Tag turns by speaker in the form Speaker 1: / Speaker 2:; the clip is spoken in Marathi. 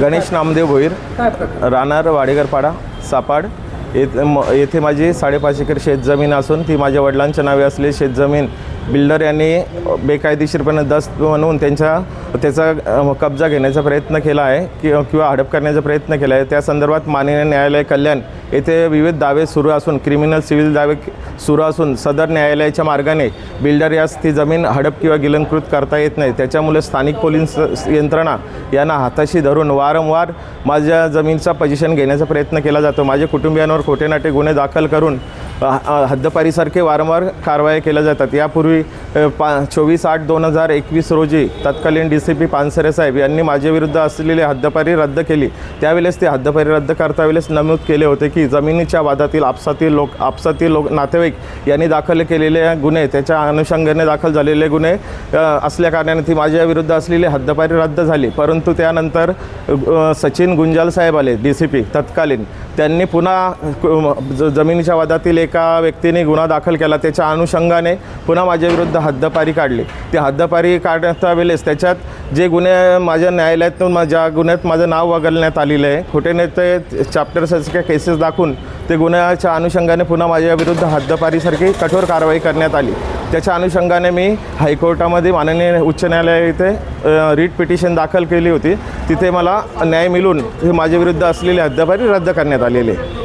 Speaker 1: गणेश नामदेव भोईर राहणार वाडेगरपाडा सापाड. येथे म येथे माझी साडेपाच एकर शेतजमीन असून ती माझ्या वडिलांच्या नावे असलेली शेतजमीन बिल्डर यांनी बेकायदेशीरपणे दस्त म्हणून त्यांच्या त्याचा कब्जा घेण्याचा प्रयत्न केला आहे कि किंवा हडप करण्याचा प्रयत्न केला आहे. त्या संदर्भात माननीय न्यायालय कल्याण येथे विविध दावे सुरू असून क्रिमिनल सिव्हिल दावे सुरू असून सदर न्यायालयाच्या मार्गाने बिल्डर यास ती जमीन हडप किंवा गिलंकृत करता येत नाही. त्याच्यामुळे स्थानिक पोलीस यंत्रणा यांना हाताशी धरून वारंवार माझ्या जमीनचा पोझिशन घेण्याचा प्रयत्न केला जातो. माझ्या कुटुंबियांवर खोटेनाटे गुन्हे दाखल करून हद्दपारीसारखे वारंवार कारवाया केल्या जातात. यापूर्वी पा चोवीस आठ दोन हजार एकवीस रोजी तत्कालीन डी सी पी पानसरे साहेब यांनी माझ्याविरुद्ध असलेली हद्दपारी रद्द केली. त्यावेळेस ती हद्दपारी रद्द करता वेळेस नमूद केले होते की जमिनीच्या वादातील आपसातील लोक आपसातील लोक नातेवाईक यांनी दाखल केलेले गुन्हे त्याच्या अनुषंगाने दाखल झालेले गुन्हे असल्याकारणाने असल्या कारणाने ती माझ्याविरुद्ध असलेली हद्दपारी रद्द झाली. परंतु त्यानंतर सचिन गुंजाल साहेब आले डी सी पी तत्कालीन. त्यांनी पुन्हा ज- जमिनीच्या वादातील एक एका व्यक्तीने गुन्हा दाखल केला त्याच्या अनुषंगाने पुन्हा माझ्याविरुद्ध हद्दपारी काढली. ती हद्दपारी काढता वेळेस त्याच्यात जे गुन्हे माझ्या न्यायालयातून माझ्या गुन्ह्यात माझं नाव वगळण्यात आलेलं आहे खोटे नेते चॅप्टरसारख्या केसेस दाखवून ते गुन्ह्याच्या अनुषंगाने पुन्हा माझ्याविरुद्ध हद्दपारीसारखी कठोर कारवाई करण्यात आली. त्याच्या अनुषंगाने मी हायकोर्टामध्ये माननीय उच्च न्यायालय इथे रीट पिटिशन दाखल केली होती. तिथे मला न्याय मिळून हे माझ्याविरुद्ध असलेली हद्दपारी रद्द करण्यात आलेली. आहे